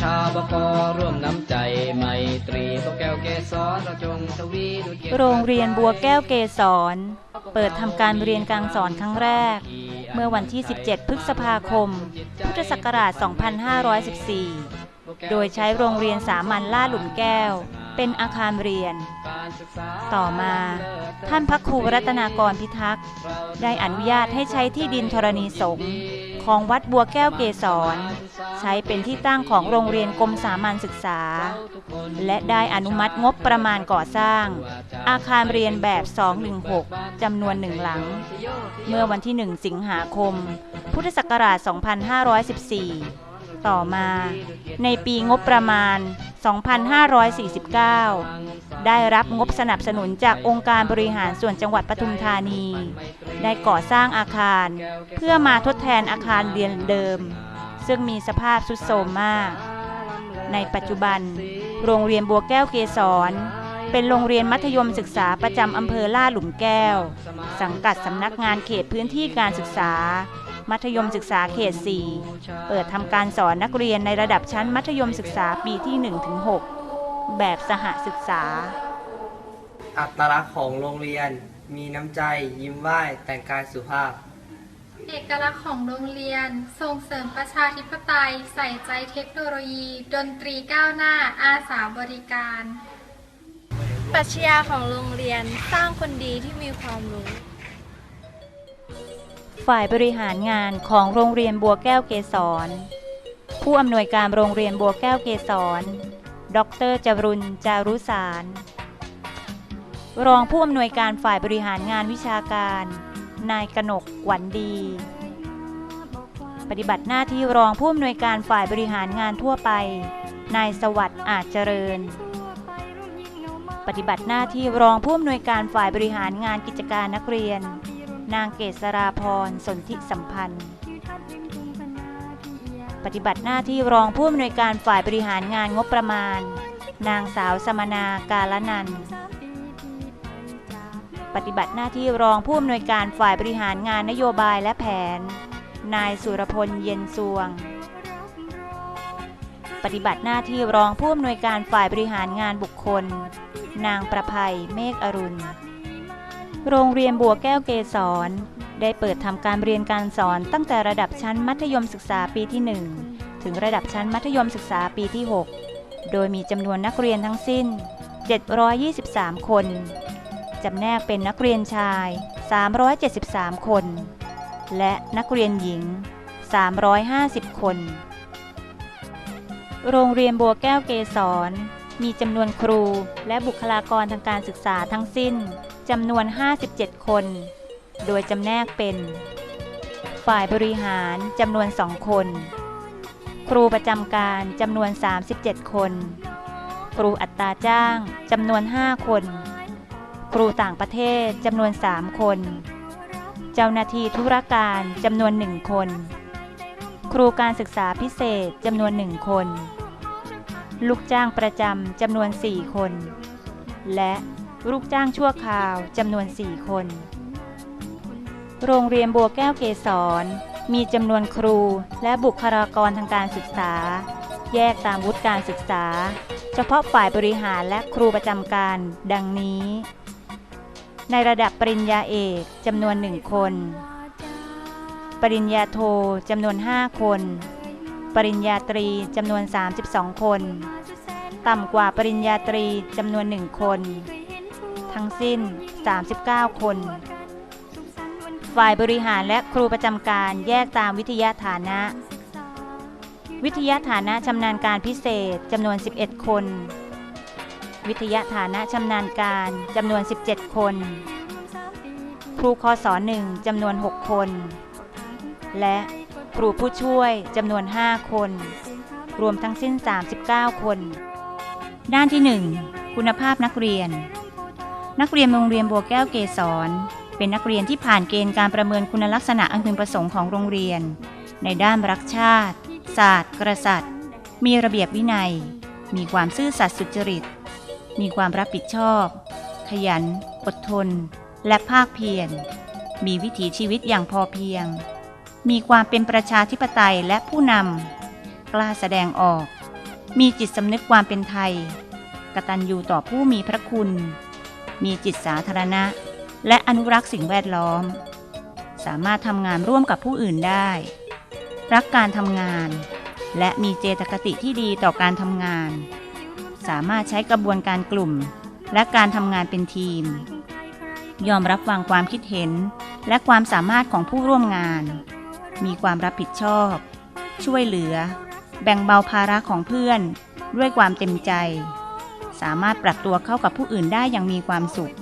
ชาวบกร่วมน้ำใจไมตรีพวกแก้วเกสรเราจงทวีด้วยเกียติโรงเรียนบัวแก้วเกษรเปิดทำการเรียนการสอนครั้งแรก เมื่อวันที่ 17 พฤษภาคม พุทธศักราช 2514 โดยใช้โรงเรียนสามัญล่าดหลุมแก้ว เป็นอาคารเรียน ต่อมา ท่านพระครูรัตนากรพิทักษ์ ได้อนุญาตให้ใช้ที่ดินธรณีสงฆ์ ของวัดบัวแก้วเกษร ใช้เป็นที่ตั้งของโรงเรียนกรมสามัญศึกษา และได้อนุมัติงบประมาณก่อสร้าง อาคารเรียนแบบ 216 จำนวนหนึ่งหลัง เมื่อวันที่ 1 สิงหาคม พุทธศักราช 2514 ต่อมา ในปีงบประมาณ 2549 ได้รับงบสนับสนุนจากองค์การบริหารส่วนจังหวัดปทุมธานี ได้ก่อสร้างอาคาร เพื่อมาทดแทนอาคารเรียนเดิม ซึ่งมีสภาพทรุดโทรมมาก ในปัจจุบัน โรงเรียนบัวแก้วเกษรเป็นโรงเรียนมัธยมศึกษาประจำอำเภอลาดหลุมแก้ว สังกัดสำนักงานเขตพื้นที่การศึกษา มัธยมศึกษาเขต 4 เปิดทำการสอนนักเรียนในระดับชั้นมัธยมศึกษาปีที่ 1-6 แบบสหศึกษา อัตลักษณ์ของโรงเรียนมีน้ำใจ ยิ้มไหว้แต่งกายสุภาพ เอกลักษณ์ของโรงเรียนส่งเสริมประชาธิปไตย ใส่ใจเทคโนโลยี ดนตรีก้าวหน้า อาสาบริการ ปรัชญาของโรงเรียนสร้างคนดีที่มีความรู้ ฝ่ายบริหารงานของโรงเรียนบัวแก้วเกษร ผู้อำนวยการโรงเรียนบัวแก้วเกษร ดรจรุนจารุสาร รองผู้อำนวยการฝ่ายบริหารงานวิชาการ นายกนกหวันดี ปฏิบัติหน้าที่รองผู้อำนวยการฝ่ายบริหารงานทั่วไป นายสวัสดิ์อาจเจริญปฏิบัติหน้าที่รองผู้อำนวยการฝ่ายบริหารงานกิจการนักเรียน นางเกษราพรสนธิสัมพันธ์ ปฏิบัติหน้าที่รองผู้อำนวยการฝ่ายบริหารงานงบประมาณ นางสาวสมนากาลนันปฏิบัติหน้าที่รองผู้อำนวยการฝ่ายบริหารงานนโยบายและแผน นายสุรพลเย็นซวง ปฏิบัติหน้าที่รองผู้อำนวยการฝ่ายบริหารงานบุคคล นางประภัยเมฆอรุณ โรงเรียนบัวแก้วเกษรได้เปิดทำการเรียนการสอนตั้งแต่ระดับชั้นมัธยมศึกษาปีที่ 1 ถึงระดับชั้นมัธยมศึกษาปีที่ 6 โดยมีจำนวนนักเรียนทั้งสิ้น 723 คน จำแนกเป็นนักเรียนชาย 373 คน และนักเรียนหญิง 350 คน โรงเรียนบัวแก้วเกษรมีจำนวนครูและบุคลากรทางการศึกษาทั้งสิ้น จำนวน 57 คน โดยจำแนกเป็น ฝ่ายบริหารจำนวน 2 คน ครูประจำการจำนวน 37 คน ครูอัตราจ้างจำนวน 5 คน ครูต่างประเทศจำนวน 3 คน เจ้าหน้าที่ธุรการจำนวน 1 คน ครูการศึกษาพิเศษจำนวน 1 คน ลูกจ้างประจำจำนวน 4 คน และ ลูกจ้างชั่วคราวจำนวน 4 คน โรงเรียนบัวแก้วเกษร มีจำนวนครูและบุคลากรทางการศึกษา แยกตามวุฒิการศึกษา เฉพาะฝ่ายบริหารและครูประจำการ ดังนี้ ในระดับปริญญาเอกจำนวน1คน ปริญญาโทจำนวน 5 คน ปริญญาตรีจำนวน 32 คน ต่ำกว่าปริญญาตรีจำนวน1คน ทั้งสิ้น 39 คน ฝ่ายบริหารและครูประจำการแยกตามวิทยาฐานะ วิทยาฐานะชำนาญการพิเศษจำนวน 11 คน วิทยาฐานะชำนาญการจำนวน 17 คน ครูคอสอหนึ่งจำนวน 6 คน และครูผู้ช่วยจำนวน 5 คน รวมทั้งสิ้น 39 คน ด้านที่ 1 คุณภาพนักเรียน นักเรียนโรงเรียนบัวแก้วเกษรเป็นนักเรียนที่ผ่านเกณฑ์การประเมินคุณลักษณะอันพึงประสงค์ของโรงเรียน ในด้านรักชาติ ศาสตร์กษัตริย์มีระเบียบวินัย มีความซื่อสัตย์สุจริต มีความรับผิดชอบ ขยัน อดทน และภาคเพียร มีวิถีชีวิตอย่างพอเพียง มีความเป็นประชาธิปไตยและผู้นำ กล้าแสดงออก มีจิตสำนึกความเป็นไทย กตัญญูต่อผู้มีพระคุณ มีจิตสาธารณะ และอนุรักษ์สิ่งแวดล้อม สามารถทำงานร่วมกับผู้อื่นได้ รักการทำงาน และมีเจตคติที่ดีต่อการทำงาน สามารถใช้กระบวนการกลุ่ม และการทำงานเป็นทีม ยอมรับฟังความคิดเห็น และความสามารถของผู้ร่วมงาน มีความรับผิดชอบ ช่วยเหลือ แบ่งเบาภาระของเพื่อน ด้วยความเต็มใจ สามารถปรับตัวเข้ากับผู้อื่นได้อย่างมีความสุข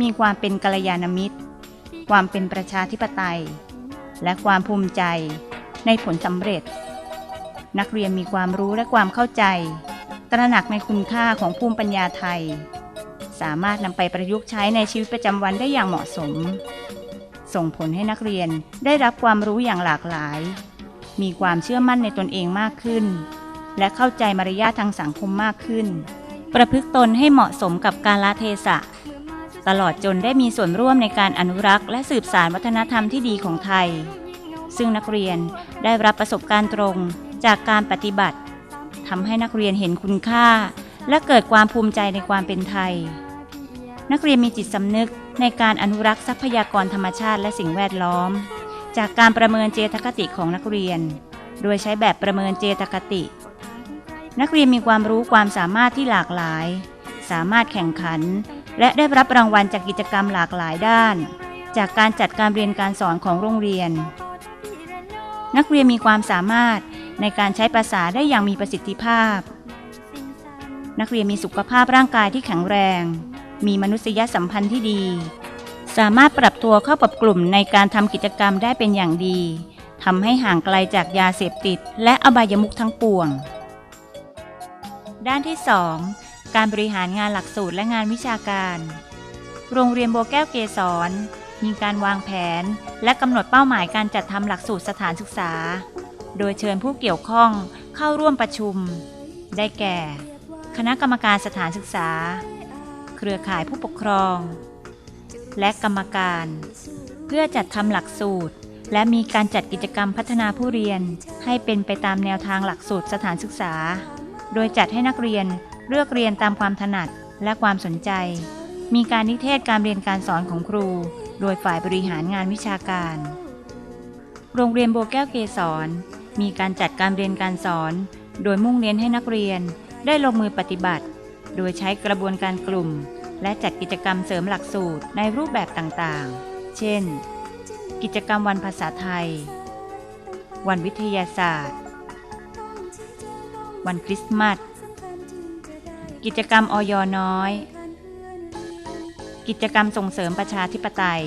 มีความเป็นกัลยาณมิตร ความเป็นประชาธิปไตย และความภูมิใจในผลสำเร็จ นักเรียนมีความรู้และความเข้าใจ ตระหนักในคุณค่าของภูมิปัญญาไทย สามารถนำไปประยุกต์ใช้ในชีวิตประจำวันได้อย่างเหมาะสม ส่งผลให้นักเรียนได้รับความรู้อย่างหลากหลาย มีความเชื่อมั่นในตนเองมากขึ้นและเข้าใจมารยาททางสังคมมากขึ้น ประพฤติตนให้เหมาะสมกับกาลเทศะ ตลอดจนได้มีส่วนร่วมในการอนุรักษ์ และสืบสานวัฒนธรรมที่ดีของไทย ซึ่งนักเรียนได้รับประสบการณ์ตรงจากการปฏิบัติทำให้นักเรียนเห็นคุณค่า และเกิดความภูมิใจในความเป็นไทย นักเรียนมีจิตสำนึกในการอนุรักษ์ทรัพยากรธรรมชาติและสิ่งแวดล้อม จากการประเมินเจตคติของนักเรียน โดยใช้แบบประเมินเจตคติ นักเรียนมีความรู้ความสามารถที่หลากหลาย สามารถแข่งขัน และได้รับรางวัลจากกิจกรรมหลากหลายด้าน จากการจัดการเรียนการสอนของโรงเรียน นักเรียนมีความสามารถในการใช้ภาษาได้อย่างมีประสิทธิภาพ นักเรียนมีสุขภาพร่างกายที่แข็งแรง มีมนุษยสัมพันธ์ที่ดี สามารถปรับตัวเข้ากับกลุ่มในการทำกิจกรรมได้เป็นอย่างดีทำให้ห่างไกลจากยาเสพติด และอบายมุขทั้งปวง ด้านที่ 2 การบริหารงานหลักสูตรและงานวิชาการ โรงเรียนโบแก้วเกษรมีการวางแผน และกำหนดเป้าหมายการจัดทำหลักสูตรสถานศึกษา โดยเชิญผู้เกี่ยวข้องเข้าร่วมประชุม ได้แก่ คณะกรรมการสถานศึกษา เครือข่ายผู้ปกครอง และกรรมการ เพื่อจัดทำหลักสูตร และมีการจัดกิจกรรมพัฒนาผู้เรียน ให้เป็นไปตามแนวทางหลักสูตรสถานศึกษา โดยจัดให้นักเรียนเลือกเรียนตามความถนัดและความสนใจ มีการนิเทศการเรียนการสอนของครู โดยฝ่ายบริหารงานวิชาการ โรงเรียนโบแก้วเกษรมีการจัดการเรียนการสอน โดยมุ่งเน้นให้นักเรียนได้ลงมือปฏิบัติ โดยใช้กระบวนการกลุ่ม และจัดกิจกรรมเสริมหลักสูตรในรูปแบบต่างๆ เช่น กิจกรรมวันภาษาไทย วันวิทยาศาสตร์ วันคริสต์มาส กิจกรรมออยน้อย กิจกรรมส่งเสริมประชาธิปไตย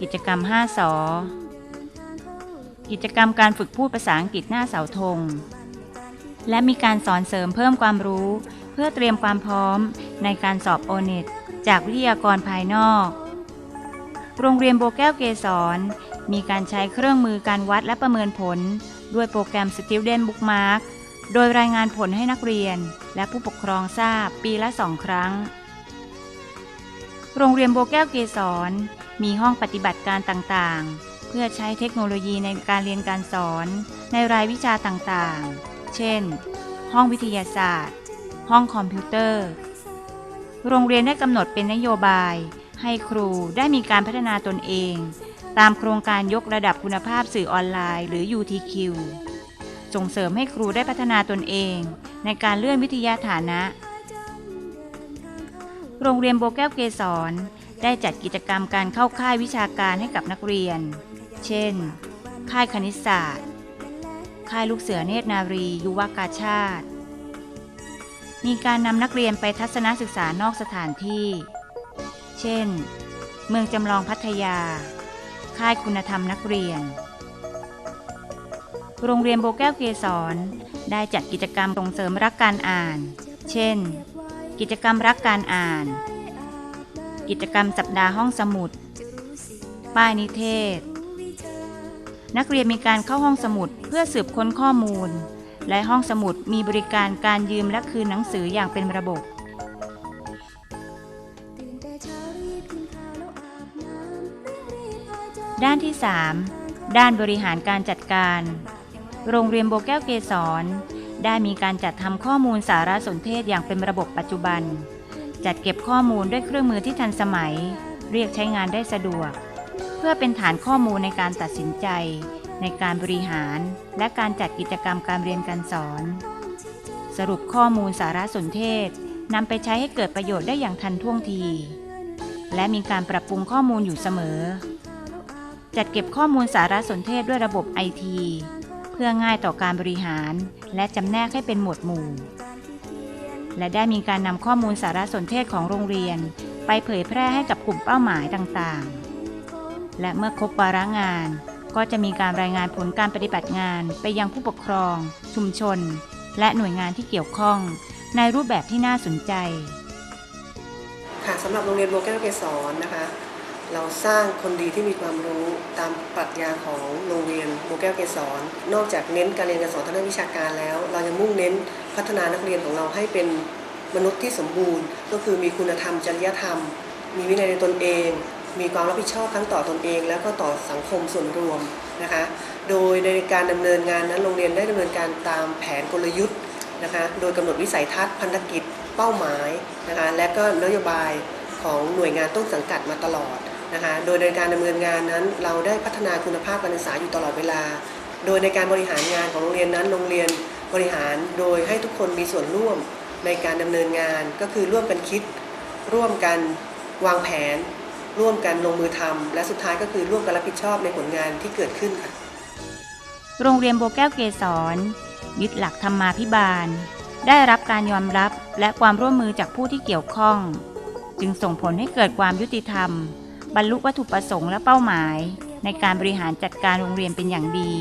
กิจกรรม5สอกิจกรรมการฝึกพูดภาษาอังกฤษหน้าเสาธง และมีการสอนเสริมเพิ่มความรู้เพื่อเตรียมความพร้อมในการสอบโอเน็ตจากวิทยากรภายนอก โรงเรียนโบแก้วเกษรมีการใช้เครื่องมือการวัดและประเมินผล ด้วยโปรแกรม Student Bookmark โดยรายงานผลให้นักเรียนและผู้ปกครองทราบปีละสองครั้ง โรงเรียนโบแก้วเกษรมีห้องปฏิบัติการต่างๆ เพื่อใช้เทคโนโลยีในการเรียนการสอนในรายวิชาต่างๆ เช่น ห้องวิทยาศาสตร์ ห้องคอมพิวเตอร์ โรงเรียนได้กำหนดเป็นนโยบายให้ครูได้มีการพัฒนาตนเอง ตามโครงการยกระดับคุณภาพสื่อออนไลน์ หรือ UTQ ส่งเสริมให้ครูได้พัฒนาตนเอง ในการเลื่อนวิทยาฐานะ โรงเรียนโบแก้วเกษรได้จัดกิจกรรมการเข้าค่ายวิชาการให้กับนักเรียน เช่น ค่ายคณิตศาสตร์ ค่ายลูกเสือเนตรนารี ยุวกาชาติ มีการนำนักเรียนไปทัศนศึกษานอกสถานที่ เช่น เมืองจำลองพัทยา ค่ายคุณธรรมนักเรียน โรงเรียนโบแก้วเกษรได้จัดกิจกรรมส่งเสริมรักการอ่าน เช่น กิจกรรมรักการอ่าน กิจกรรมสัปดาห์ห้องสมุด ป้ายนิเทศ นักเรียนมีการเข้าห้องสมุดเพื่อสืบค้นข้อมูล และห้องสมุดมีบริการการยืมและคืนหนังสืออย่างเป็นระบบด้านที่ 3 ด้านบริหารการจัดการ โรงเรียนโบแก้วเกษร ได้มีการจัดทำข้อมูลสารสนเทศอย่างเป็นระบบปัจจุบัน จัดเก็บข้อมูลด้วยเครื่องมือที่ทันสมัย เรียกใช้งานได้สะดวก เพื่อเป็นฐานข้อมูลในการตัดสินใจ ในการบริหาร และการจัดกิจกรรมการเรียนการสอน สรุปข้อมูลสารสนเทศนำไปใช้ให้เกิดประโยชน์ได้อย่างทันท่วงที และมีการปรับปรุงข้อมูลอยู่เสมอ จัดเก็บข้อมูลสารสนเทศด้วยระบบไอที เพื่อง่ายต่อการบริหาร และจำแนกให้เป็นหมวดหมู่ และได้มีการนำข้อมูลสารสนเทศของโรงเรียน ไปเผยแพร่ให้กับกลุ่มเป้าหมายต่างๆ และเมื่อครบวาระงาน ก็จะมีการรายงานผลการปฏิบัติงานไปยังผู้ปกครอง ชุมชน และหน่วยงานที่เกี่ยวข้อง ในรูปแบบที่น่าสนใจ ค่ะสำหรับโรงเรียนโบแก้วเกษรนะคะ เราสร้างคนดีที่มีความรู้ตามปรัชญาของโรงเรียนโบแก้วเกษรนอกจากเน้นการเรียนการสอนทางด้านวิชาการแล้ว เรายังมุ่งเน้นพัฒนานักเรียนของเราให้เป็นมนุษย์ที่สมบูรณ์ ก็คือมีคุณธรรมจริยธรรม มีวินัยในตนเอง มีความรับผิดชอบทั้งต่อตนเอง แล้วก็ต่อสังคมส่วนรวมนะคะ โดยในการดำเนินงานนั้นโรงเรียนได้ดำเนินการตามแผนกลยุทธ์นะคะโดยกำหนดวิสัยทัศน์พันธกิจเป้าหมายนะคะและก็นโยบายของหน่วยงานต้นสังกัดมาตลอด นะคะโดยในการดำเนินงานนั้น เราได้พัฒนาคุณภาพการศึกษาอยู่ตลอดเวลา โดยในการบริหารงานของโรงเรียนนั้นโรงเรียนบริหารโดยให้ทุกคนมีส่วนร่วมในการดำเนินงานก็คือร่วมกันคิด ร่วมกันวางแผน ร่วมกันลงมือทำและสุดท้ายก็คือร่วมกันรับผิดชอบในผลงานที่เกิดขึ้นค่ะ โรงเรียนโบแก้วเกษรยึดหลักธรรมาภิบาล ได้รับการยอมรับและความร่วมมือจากผู้ที่เกี่ยวข้อง จึงส่งผลให้เกิดความยุติธรรม บรรลุวัตถุประสงค์และเป้าหมาย ในการบริหารจัดการโรงเรียนเป็นอย่างดี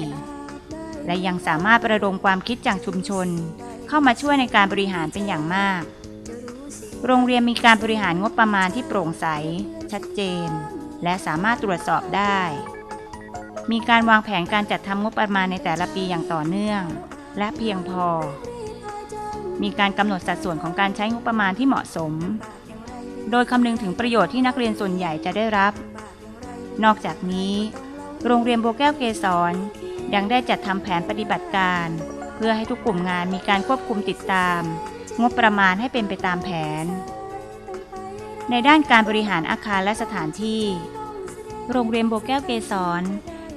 และยังสามารถประดมความคิดจากชุมชน เข้ามาช่วยในการบริหารเป็นอย่างมาก โรงเรียนมีการบริหารงบประมาณที่โปร่งใส ชัดเจน และสามารถตรวจสอบได้ มีการวางแผนการจัดทำงบประมาณในแต่ละปีอย่างต่อเนื่อง และเพียงพอ มีการกำหนดสัดส่วนของการใช้งบประมาณที่เหมาะสม โดยคำนึงถึงประโยชน์ที่นักเรียนส่วนใหญ่จะได้รับ นอกจากนี้ โรงเรียนโบแก้วเกษรยังได้จัดทำแผนปฏิบัติการ เพื่อให้ทุกกลุ่มงานมีการควบคุมติดตาม งบประมาณให้เป็นไปตามแผน ในด้านการบริหารอาคารและสถานที่ โรงเรียนโบแก้วเกษร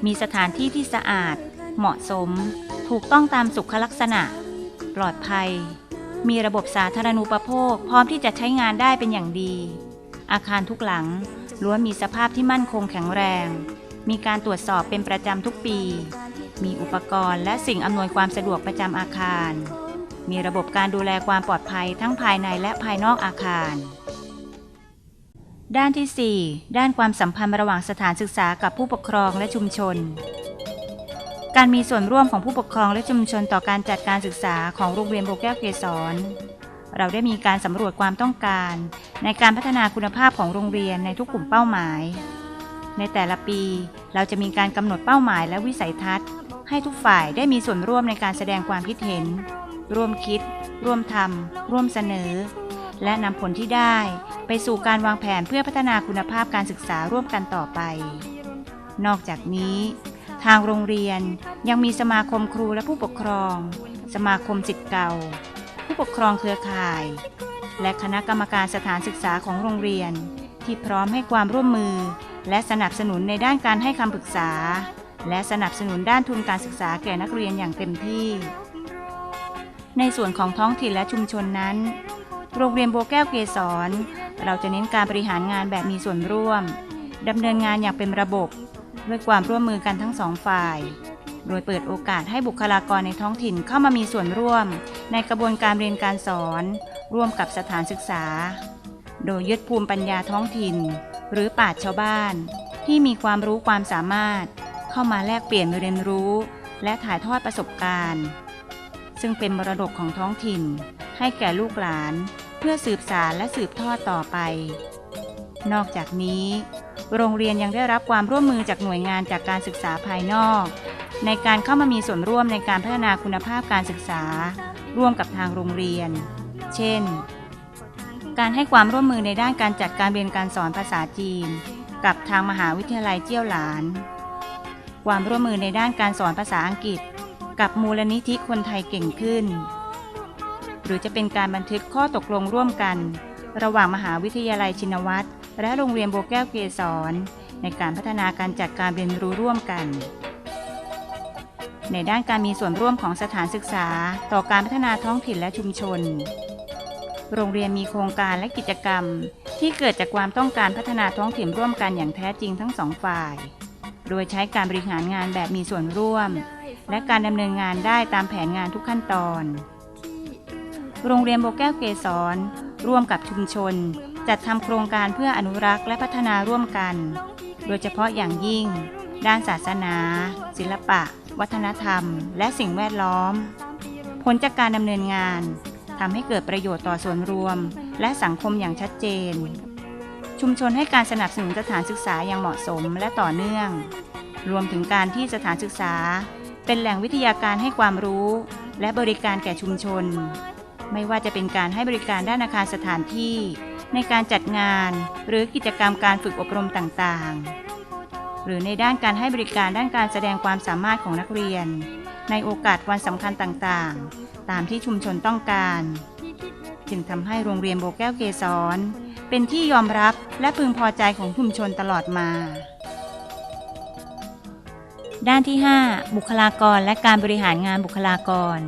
มีสถานที่ที่สะอาด เหมาะสม ถูกต้องตามสุขลักษณะ ปลอดภัย มีระบบสาธารณูปโภค พร้อมที่จะใช้งานได้เป็นอย่างดี อาคารทุกหลังล้วนมีสภาพที่มั่นคงแข็งแรง มีการตรวจสอบเป็นประจำทุกปี มีอุปกรณ์และสิ่งอำนวยความสะดวกประจำอาคาร มีระบบการดูแลความปลอดภัยทั้งภายในและภายนอกอาคาร ด้านที่ 4 ด้านความสัมพันธ์ระหว่างสถานศึกษากับผู้ปกครองและชุมชน การมีส่วนร่วมของผู้ปกครองและชุมชนต่อการจัดการศึกษาของโรงเรียนโบแก้วเกษรเราได้มีการสำรวจความต้องการ ในการพัฒนาคุณภาพของโรงเรียนในทุกกลุ่มเป้าหมาย ในแต่ละปีเราจะมีการกำหนดเป้าหมายและวิสัยทัศน์ ให้ทุกฝ่ายได้มีส่วนร่วมในการแสดงความคิดเห็น ร่วมคิด ร่วมทำร่วมเสนอ และนำผลที่ได้ ไปสู่การวางแผนเพื่อพัฒนาคุณภาพการศึกษาร่วมกันต่อไป นอกจากนี้ ทางโรงเรียนยังมีสมาคมครูและผู้ปกครอง สมาคมสิทธิ์เก่า ผู้ปกครองเครือข่าย และคณะกรรมการสถานศึกษาของโรงเรียน ที่พร้อมให้ความร่วมมือ และสนับสนุนในด้านการให้คำปรึกษา และสนับสนุนด้านทุนการศึกษาแก่นักเรียนอย่างเต็มที่ ในส่วนของท้องถิ่นและชุมชนนั้น โรงเรียนโบแก้วเกษรเราจะเน้นการบริหารงานแบบมีส่วนร่วมดำเนินงานอย่างเป็นระบบ ด้วยความร่วมมือกันทั้งสองฝ่าย โดยเปิดโอกาสให้บุคลากรในท้องถิ่นเข้ามามีส่วนร่วม ในกระบวนการเรียนการสอน ร่วมกับสถานศึกษา โดยยึดภูมิปัญญาท้องถิ่น หรือปราชญ์ชาวบ้าน ที่มีความรู้ความสามารถ เข้ามาแลกเปลี่ยนเรียนรู้ และถ่ายทอดประสบการณ์ ซึ่งเป็นมรดกของท้องถิ่น ให้แก่ลูกหลาน เพื่อสืบสารและสืบทอดต่อไป นอกจากนี้ โรงเรียนยังได้รับความร่วมมือจากหน่วยงานจากการศึกษาภายนอก ในการเข้ามามีส่วนร่วมในการพัฒนาคุณภาพการศึกษา ร่วมกับทางโรงเรียน เช่น การให้ความร่วมมือในด้านการจัดการเรียนการสอนภาษาจีน กับทางมหาวิทยาลัยเจี้ยวหลาน ความร่วมมือในด้านการสอนภาษาอังกฤษ กับมูลนิธิคนไทยเก่งขึ้น หรือจะเป็นการบันทึกข้อตกลงร่วมกัน ระหว่างมหาวิทยาลัยชินวัตร และโรงเรียนโบแก้วเกษรในการพัฒนาการจัดการเรียนรู้ร่วมกัน ในด้านการมีส่วนร่วมของสถานศึกษาต่อการพัฒนาท้องถิ่นและชุมชน โรงเรียนมีโครงการและกิจกรรม ที่เกิดจากความต้องการพัฒนาท้องถิ่นร่วมกันอย่างแท้จริงทั้งสองฝ่าย โดยใช้การบริหารงานแบบมีส่วนร่วม และการดำเนินงานได้ตามแผนงานทุกขั้นตอน โรงเรียนโบแก้วเกษรร่วมกับชุมชน จัดทำโครงการเพื่ออนุรักษ์และพัฒนาร่วมกัน โดยเฉพาะอย่างยิ่ง ด้านศาสนา ศิลปะ วัฒนธรรม และสิ่งแวดล้อม ผลจากการดำเนินงานทำให้เกิดประโยชน์ต่อส่วนรวม และสังคมอย่างชัดเจน ชุมชนให้การสนับสนุนสถานศึกษาอย่างเหมาะสมและต่อเนื่อง รวมถึงการที่สถานศึกษา เป็นแหล่งวิทยาการให้ความรู้ และบริการแก่ชุมชน ไม่ว่าจะเป็นการให้บริการด้านอาคารสถานที่ ในการจัดงานหรือกิจกรรมการฝึกอบรมต่างๆ หรือในด้านการให้บริการด้านการแสดงความสามารถของนักเรียน ในโอกาสวันสำคัญต่างๆ ตามที่ชุมชนต้องการ จึงทำให้โรงเรียนโบแก้วเกษรเป็นที่ยอมรับและพึงพอใจของชุมชนตลอดมา ด้านที่ 5 บุคลากรและการบริหารงานบุคลากร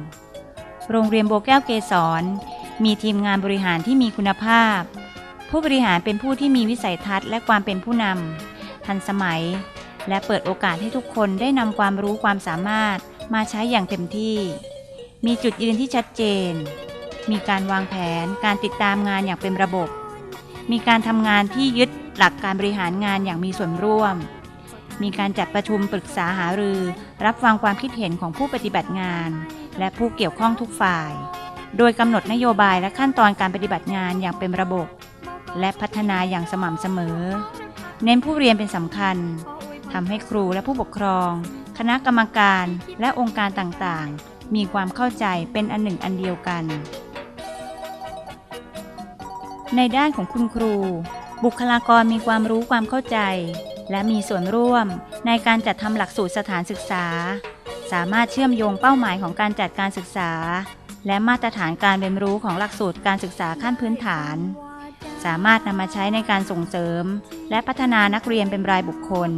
โรงเรียนโบแก้วเกษรมีทีมงานบริหารที่มีคุณภาพ ผู้บริหารเป็นผู้ที่มีวิสัยทัศน์และความเป็นผู้นำทันสมัย และเปิดโอกาสให้ทุกคนได้นำความรู้ความสามารถมาใช้อย่างเต็มที่ มีจุดยืนที่ชัดเจน มีการวางแผนการติดตามงานอย่างเป็นระบบ มีการทำงานที่ยึดหลักการบริหารงานอย่างมีส่วนร่วม มีการจัดประชุมปรึกษาหารือ รับฟังความคิดเห็นของผู้ปฏิบัติงาน และผู้เกี่ยวข้องทุกฝ่าย โดยกำหนดนโยบายและขั้นตอนการปฏิบัติงานอย่างเป็นระบบ และพัฒนาอย่างสม่ำเสมอ เน้นผู้เรียนเป็นสำคัญทำให้ครูและผู้ปกครอง คณะกรรมการและองค์การต่างๆ มีความเข้าใจเป็นอันหนึ่งอันเดียวกัน ในด้านของคุณครู บุคลากรมีความรู้ความเข้าใจ และมีส่วนร่วมในการจัดทำหลักสูตรสถานศึกษา สามารถเชื่อมโยงเป้าหมายของการจัดการศึกษา และมาตรฐานการเรียนรู้ของหลักสูตรการศึกษาขั้นพื้นฐาน สามารถนำมาใช้ในการส่งเสริม และพัฒนานักเรียนเป็นรายบุคคล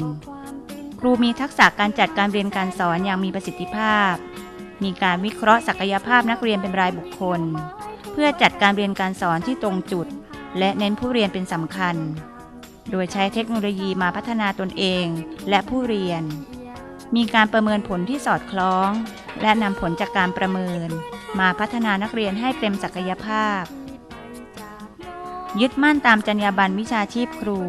ครูมีทักษะการจัดการเรียนการสอนอย่างมีประสิทธิภาพ มีการวิเคราะห์ศักยภาพนักเรียนเป็นรายบุคคล เพื่อจัดการเรียนการสอนที่ตรงจุด และเน้นผู้เรียนเป็นสำคัญ โดยใช้เทคโนโลยีมาพัฒนาตนเองและผู้เรียน มีการประเมินผลที่สอดคล้อง และนำผลจากการประเมิน มาพัฒนานักเรียนให้เต็มศักยภาพ ยึดมั่นตามจรรยาบรรณวิชาชีพครู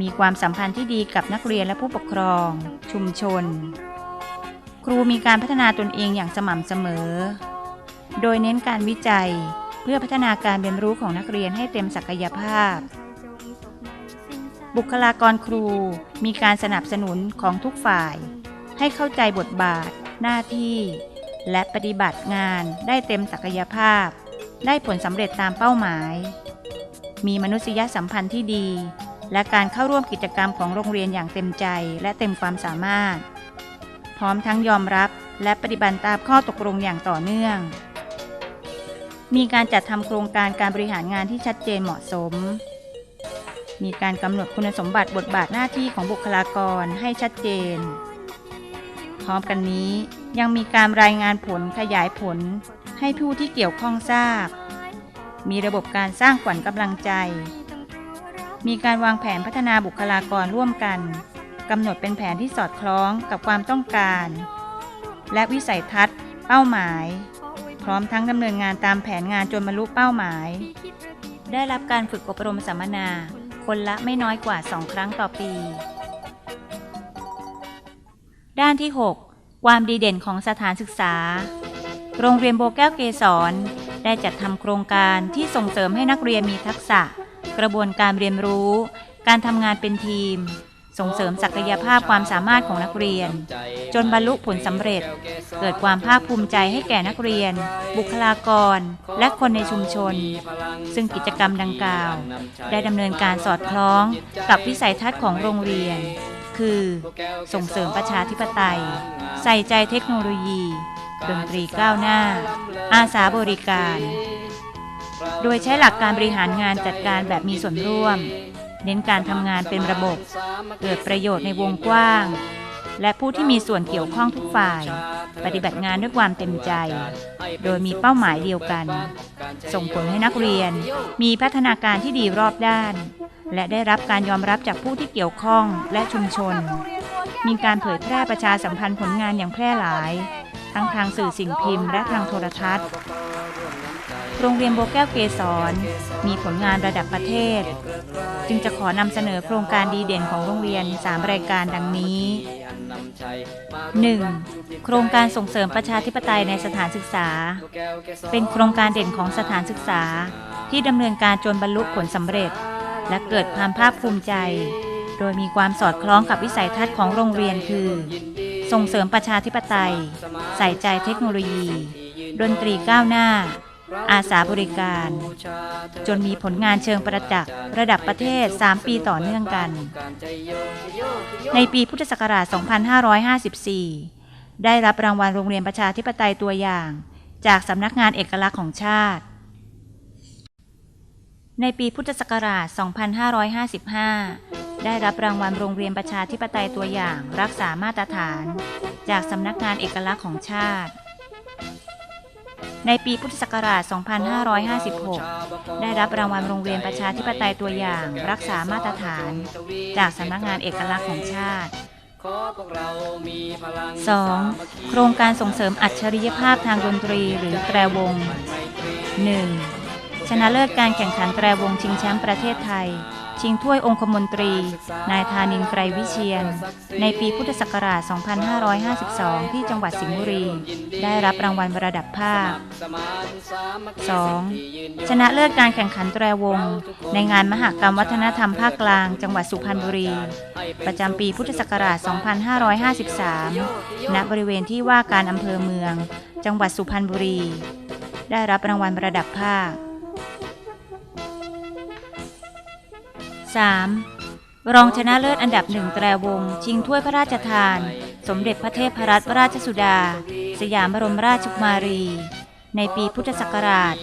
มีความสัมพันธ์ที่ดีกับนักเรียนและผู้ปกครอง ชุมชน ครูมีการพัฒนาตนเองอย่างสม่ำเสมอ โดยเน้นการวิจัยเพื่อพัฒนาการเรียนรู้ของนักเรียนให้เต็มศักยภาพ บุคลากรครูมีการสนับสนุนของทุกฝ่าย ให้เข้าใจบทบาท หน้าที่ และปฏิบัติงานได้เต็มศักยภาพ ได้ผลสำเร็จตามเป้าหมาย มีมนุษยสัมพันธ์ที่ดี และการเข้าร่วมกิจกรรมของโรงเรียนอย่างเต็มใจและเต็มความสามารถ พร้อมทั้งยอมรับและปฏิบัติตามข้อตกลงอย่างต่อเนื่อง มีการจัดทำโครงการการบริหารงานที่ชัดเจนเหมาะสม มีการกำหนดคุณสมบัติบทบาทหน้าที่ของบุคลากรให้ชัดเจน พร้อมกันนี้ยังมีการรายงานผลขยายผลให้ผู้ที่เกี่ยวข้องทราบ มีระบบการสร้างขวัญกำลังใจ มีการวางแผนพัฒนาบุคลากรร่วมกันกำหนดเป็นแผนที่สอดคล้องกับความต้องการ และวิสัยทัศน์ เป้าหมาย พร้อมทั้งดำเนินงานตามแผนงานจนบรรลุเป้าหมาย ได้รับการฝึกอบรมสัมมนา คนละไม่น้อยกว่า 2 ครั้งต่อปี ด้านที่ 6 ความดีเด่นของสถานศึกษา โรงเรียนโบแก้วเกษร ได้จัดทำโครงการที่ส่งเสริมให้นักเรียนมีทักษะ กระบวนการเรียนรู้ การทำงานเป็นทีม ส่งเสริมศักยภาพความสามารถของนักเรียน จนบรรลุผลสำเร็จ เกิดความภาคภูมิใจให้แก่นักเรียน บุคลากร และคนในชุมชน ซึ่งกิจกรรมดังกล่าว ได้ดำเนินการสอดคล้องกับวิสัยทัศน์ของโรงเรียน คือ ส่งเสริมประชาธิปไตย ใส่ใจเทคโนโลยี ดนตรีก้าวหน้า อาสาบริการ โดยใช้หลักการบริหารงานจัดการแบบมีส่วนร่วม เน้นการทำงานเป็นระบบ เกิดประโยชน์ในวงกว้าง และผู้ที่มีส่วนเกี่ยวข้องทุกฝ่าย ปฏิบัติงานด้วยความเต็มใจ โดยมีเป้าหมายเดียวกัน ส่งผลให้นักเรียน มีพัฒนาการที่ดีรอบด้าน และได้รับการยอมรับจากผู้ที่เกี่ยวข้องและชุมชน มีการเผยแพร่ประชาสัมพันธ์ผลงานอย่างแพร่หลาย ทั้งทางสื่อสิ่งพิมพ์และทางโทรทัศน์ โรงเรียนโบแก้วเกษรมีผลงานระดับประเทศ จึงจะขอนำเสนอโครงการดีเด่นของโรงเรียน 3 รายการดังนี้ 1. โครงการส่งเสริมประชาธิปไตยในสถานศึกษา เป็นโครงการเด่นของสถานศึกษาที่ดำเนินการจนบรรลุผลสำเร็จ และเกิดความภาคภูมิใจ โดยมีความสอดคล้องกับวิสัยทัศน์ของโรงเรียนคือ ส่งเสริมประชาธิปไตย ใส่ใจเทคโนโลยี ดนตรีก้าวหน้า อาสาบริการ จนมีผลงานเชิงประจักษ์ระดับประเทศ 3 ปีต่อเนื่องกัน ในปีพุทธศักราช 2554 ได้รับรางวัลโรงเรียนประชาธิปไตยตัวอย่าง จากสำนักงานเอกลักษณ์ของชาติ ในปีพุทธศักราช 2555 ได้รับรางวัลโรงเรียนประชาธิปไตยตัวอย่างรักษามาตรฐาน จากสำนักงานเอกลักษณ์ของชาติ ในปีพุทธศักราช 2556 ได้รับรางวัลโรงเรียนประชาธิปไตยตัวอย่าง รักษามาตรฐาน จากสำนักงานเอกลักษณ์ของชาติ 2. โครงการส่งเสริมอัจฉริยภาพทางดนตรีหรือแตรวง 1. ชนะเลิศการแข่งขันแตรวงชิงแชมป์ประเทศไทย ชิงถ้วยองคมนตรี นายธานินทร์ไกรวิเชียน ในปีพุทธศักราช 2552 ที่จังหวัดสิงห์บุรี ได้รับรางวัลระดับภาค 2. ชนะเลิศการแข่งขันแตรวง ในงานมหกรรมวัฒนธรรมภาคกลาง จังหวัดสุพรรณบุรี ประจำปีพุทธศักราช 2553 ณ บริเวณที่ว่าการอำเภอเมือง จังหวัดสุพรรณบุรี ได้รับรางวัลระดับภาค 3. รองชนะเลิศอันดับหนึ่งแตรวง ชิงถ้วยพระราชทาน สมเด็จพระเทพรัตนราชสุดา สยามบรมราชกุมารี ในปีพุทธศักราช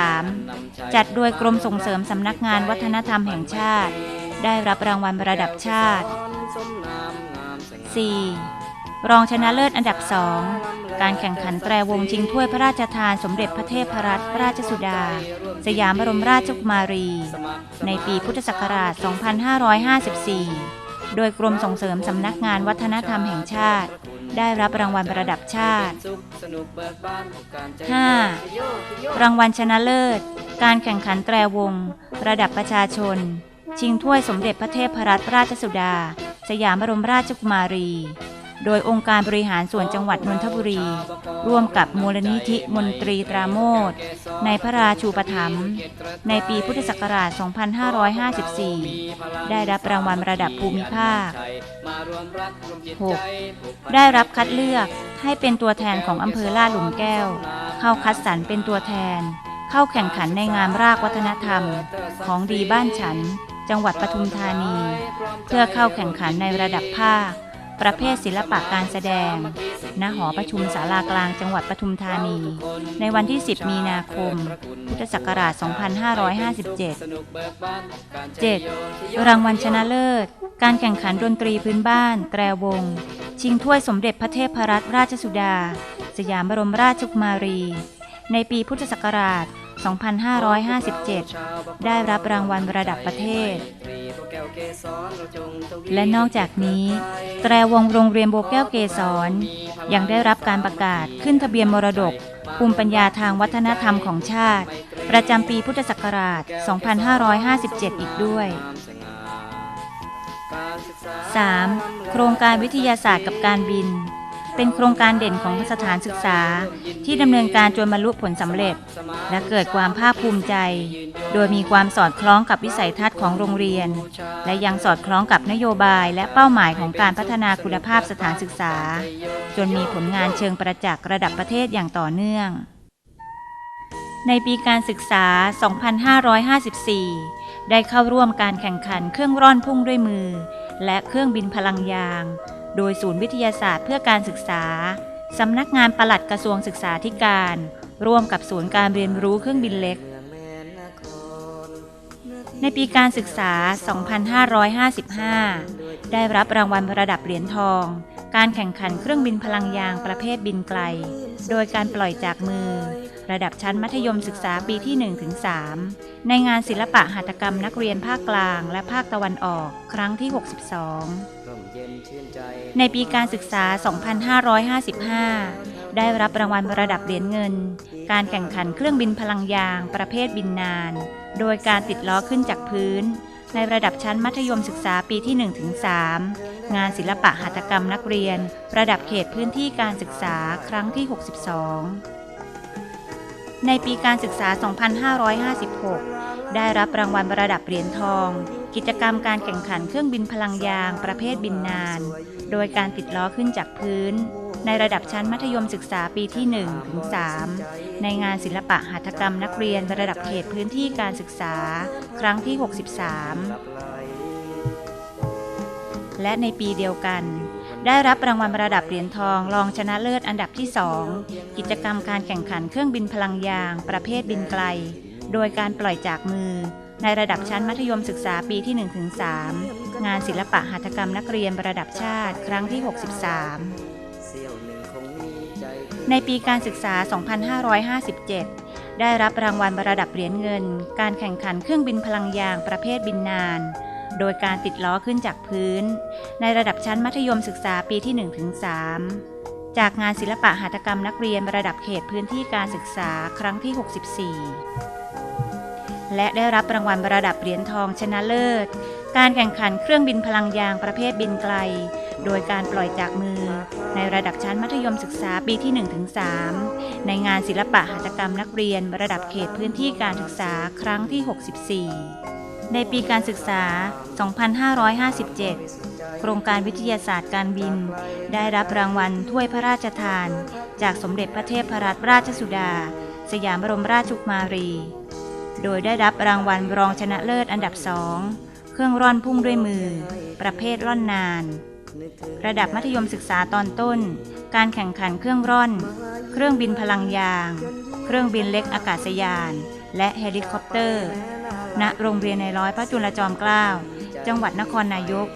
2553 จัดโดยกรมส่งเสริมสำนักงานวัฒนธรรมแห่งชาติ ได้รับรางวัลระดับชาติ 4. รองชนะเลิศอันดับสอง การแข่งขันแตรวงชิงถ้วยพระราชทานสมเด็จพระเทพรัตนราชสุดา สยามบรมราชกุมารี ในปีพุทธศักราช 2554 โดยกรมส่งเสริมสำนักงานวัฒนธรรมแห่งชาติ ได้รับรางวัลระดับชาติ 5. รางวัลชนะเลิศ การแข่งขันแตรวง ระดับประชาชน ชิงถ้วยสมเด็จพระเทพรัตนราชสุดา สยามบรมราชกุมารี โดยองค์การบริหารส่วนจังหวัดนนทบุรี ร่วมกับมูลนิธิมนตรีตราโมทในพระราชูปถัมภ์ในปีพุทธศักราช 2554 ได้รับรางวัลระดับภูมิภาค 6. ได้รับคัดเลือกให้เป็นตัวแทนของอำเภอลาดหลุมแก้ว เข้าคัดสรรเป็นตัวแทน เข้าแข่งขันในงานรากวัฒนธรรม ของดีบ้านฉัน จังหวัดปทุมธานี เพื่อเข้าแข่งขันในระดับภาค ประเภทศิลปะการแสดง ณ หอประชุมศาลากลางจังหวัดปทุมธานี ในวันที่ 10 มีนาคม พุทธศักราช 2557 7. รางวัลชนะเลิศ การแข่งขันดนตรีพื้นบ้าน แตรวง ชิงถ้วยสมเด็จพระเทพรัตนราชสุดา สยามบรมราชกุมารี ในปีพุทธศักราช 2557 ได้รับรางวัลระดับประเทศ และนอกจากนี้ แตรวงโรงเรียนโบแก้วเกษรยังได้รับการประกาศขึ้นทะเบียนมรดก ภูมิปัญญาทางวัฒนธรรมของชาติ ประจำปีพุทธศักราช 2557 อีกด้วย 3. โครงการวิทยาศาสตร์กับการบิน เป็นโครงการเด่นของสถานศึกษา ที่ดำเนินการจนบรรลุผลสำเร็จ และเกิดความภาคภูมิใจ โดยมีความสอดคล้องกับวิสัยทัศน์ของโรงเรียน และยังสอดคล้องกับนโยบายและเป้าหมายของการพัฒนาคุณภาพสถานศึกษา จนมีผลงานเชิงประจักษ์ระดับประเทศอย่างต่อเนื่อง ในปีการศึกษา 2554 ได้เข้าร่วมการแข่งขันเครื่องร่อนพุ่งด้วยมือ และเครื่องบินพลังยาง โดยศูนย์วิทยาศาสตร์เพื่อการศึกษา สำนักงานปลัดกระทรวงศึกษาธิการ ร่วมกับศูนย์การเรียนรู้เครื่องบินเล็ก ในปีการศึกษา 2555 ได้รับรางวัลระดับเหรียญทอง การแข่งขันเครื่องบินพลังยางประเภทบินไกล โดยการปล่อยจากมือ ระดับชั้นมัธยมศึกษาปีที่ 1-3 ในงานศิลปะหัตถกรรมนักเรียนภาคกลางและภาคตะวันออกครั้งที่ 62 ในปีการศึกษา 2555 ได้รับรางวัลระดับเหรียญเงิน การแข่งขันเครื่องบินพลังยาง ประเภทบินนาน โดยการติดล้อขึ้นจากพื้น ในระดับชั้นมัธยมศึกษาปีที่ 1-3 งานศิลปะหัตถกรรมนักเรียน ระดับเขตพื้นที่การศึกษาครั้งที่ 62 ในปีการศึกษา 2556 ได้รับรางวัลระดับเหรียญทอง กิจกรรมการแข่งขันเครื่องบินพลังยางประเภทบินนาน โดยการติดล้อขึ้นจากพื้น ในระดับชั้นมัธยมศึกษาปีที่1ถึง3ในงานศิลปะหัตถกรรมนักเรียนระดับเขตพื้นที่การศึกษา ครั้งที่ 63 และในปีเดียวกัน ได้รับรางวัลระดับเหรียญทองรองชนะเลิศอันดับที่ 2 กิจกรรมการแข่งขันเครื่องบินพลังยาง ประเภทบินไกล โดยการปล่อยจากมือ ในระดับชั้นมัธยมศึกษาปีที่ 1-3 งานศิลปะหัตถกรรมนักเรียนระดับชาติ ครั้งที่ 63 ในปีการศึกษา 2557 ได้รับรางวัลระดับเหรียญเงิน การแข่งขันเครื่องบินพลังยางประเภทบินนาน โดยการติดล้อขึ้นจากพื้น ในระดับชั้นมัธยมศึกษาปีที่ 1-3 จากงานศิลปะหัตถกรรมนักเรียนระดับเขตพื้นที่การศึกษาครั้งที่ 64 และได้รับรางวัลระดับเหรียญทองชนะเลิศ การแข่งขันเครื่องบินพลังยางประเภทบินไกล โดยการปล่อยจากมือ ในระดับชั้นมัธยมศึกษาปีที่ 1-3 ในงานศิลปะหัตถกรรมนักเรียนระดับเขตพื้นที่การศึกษาครั้งที่ 64 ในปีการศึกษา 2557 โครงการวิทยาศาสตร์การบิน ได้รับรางวัลถ้วยพระราชทาน จากสมเด็จพระเทพรัตนราชสุดา สยามบรมราชกุมารี โดยได้รับรางวัลรองชนะเลิศอันดับสองเครื่องร่อนพุ่งด้วยมือ ประเภทร่อนนาน ระดับมัธยมศึกษาตอนต้น การแข่งขันเครื่องร่อน เครื่องบินพลังยาง เครื่องบินเล็กอากาศยาน และเฮลิคอปเตอร์ ณ โรงเรียนในร้อยพระจุลจอมเกล้า จังหวัดนครนายก